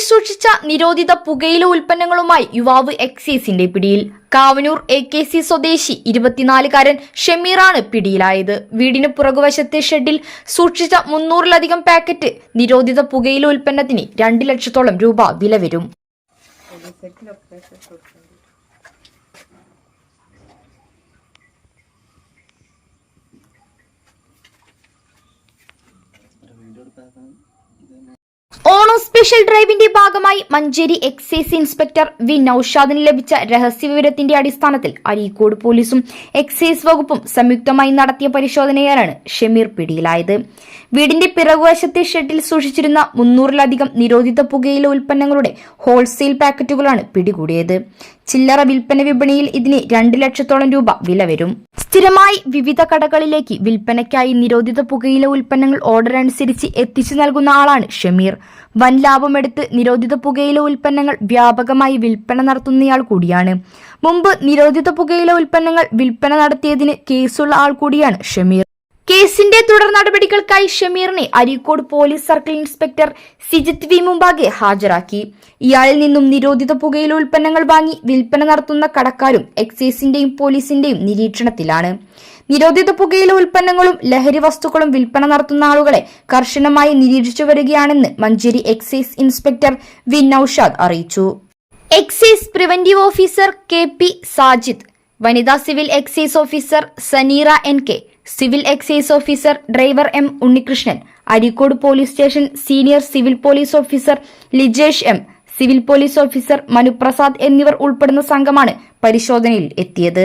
വിൽപ്പനയ്ക്കായി സൂക്ഷിച്ച നിരോധിത പുകയില ഉൽപ്പന്നങ്ങളുമായി യുവാവ് എക്സൈസിന്റെ പിടിയിൽ. കാവനൂർ എ കെ സി സ്വദേശി ഇരുപത്തിനാലുകാരൻ ഷമീറാണ് പിടിയിലായത്. വീടിന് പുറകുവശത്തെ ഷെഡിൽ സൂക്ഷിച്ച മുന്നൂറിലധികം പാക്കറ്റ് നിരോധിത പുകയില ഉൽപ്പന്നത്തിന് രണ്ട് ലക്ഷത്തോളം രൂപ വില വരും സ്പെഷ്യൽ ഡ്രൈവിന്റെ ഭാഗമായി മഞ്ചേരി എക്സൈസ് ഇൻസ്പെക്ടർ വി. നൌഷാദിന് ലഭിച്ച രഹസ്യവിവരത്തിന്റെ അടിസ്ഥാനത്തിൽ അരീക്കോട് പോലീസും എക്സൈസ് വകുപ്പും സംയുക്തമായി നടത്തിയ പരിശോധനയിലാണ് ഷമീർ പിടിയിലായത്. വീടിന്റെ പിറകുവശത്തെ ഷെഡിൽ സൂക്ഷിച്ചിരുന്ന മുന്നൂറിലധികം നിരോധിത പുകയില ഉൽപ്പന്നങ്ങളുടെ ഹോൾസെയിൽ പാക്കറ്റുകളാണ് പിടികൂടിയത്. ചില്ലറ വിൽപ്പന വിപണിയിൽ ഇതിന് രണ്ട് ലക്ഷത്തോളം രൂപ വില വരും. സ്ഥിരമായി വിവിധ കടകളിലേക്ക് വിൽപ്പനയ്ക്കായി നിരോധിത പുകയില ഉൽപ്പന്നങ്ങൾ ഓർഡർ അനുസരിച്ച് എത്തിച്ചു നൽകുന്ന ആളാണ് ഷമീർ. വൻ ലാഭമെടുത്ത് നിരോധിത പുകയില ഉൽപ്പന്നങ്ങൾ വ്യാപകമായി വിൽപ്പന നടത്തുന്നയാൾ കൂടിയാണ്. മുമ്പ് നിരോധിത പുകയില ഉൽപ്പന്നങ്ങൾ വിൽപ്പന നടത്തിയതിന് കേസുള്ള ആൾ കൂടിയാണ് ഷമീർ. കേസിന്റെ തുടർ നടപടികൾക്കായി ഷമീറിനെ Areekode police circle inspector Sijith V മുമ്പാകെ ഹാജരാക്കി. ഇയാളിൽ നിന്നും നിരോധിത പുകയില ഉൽപ്പന്നങ്ങൾ വാങ്ങി വിൽപ്പന നടത്തുന്ന കടക്കാരും എക്സൈസിന്റെയും പോലീസിന്റെയും നിരീക്ഷണത്തിലാണ്. നിരോധിത പുകയില ഉൽപ്പന്നങ്ങളും ലഹരി വസ്തുക്കളും വിൽപ്പന നടത്തുന്ന ആളുകളെ കർശനമായി നിരീക്ഷിച്ചു വരികയാണെന്ന് Manjeri excise inspector V Naushad അറിയിച്ചു. Excise preventive officer K P Sajid വനിതാ civil excise officer Saneera N K civil excise officer driver M Unnikrishnan Areekode police station senior civil police officer Lijesh M civil police officer Manuprasad എന്നിവർ ഉൾപ്പെടുന്ന സംഘമാണ് പരിശോധനയിൽ എത്തിയത്.